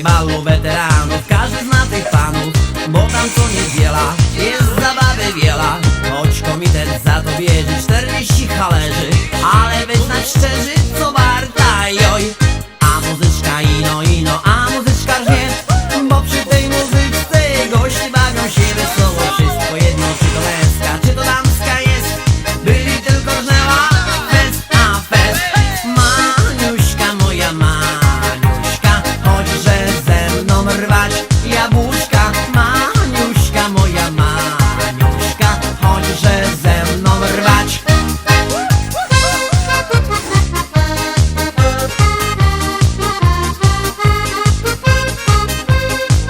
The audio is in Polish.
Tutaj mało weteranów, każdy zna tych panów Bo tam co niedziela jest zabawy wiela. Choć komitet za to wiedzy 40 halerzy Ale wyznać szczerzy co warta. Joj A muzyczka ino ino, a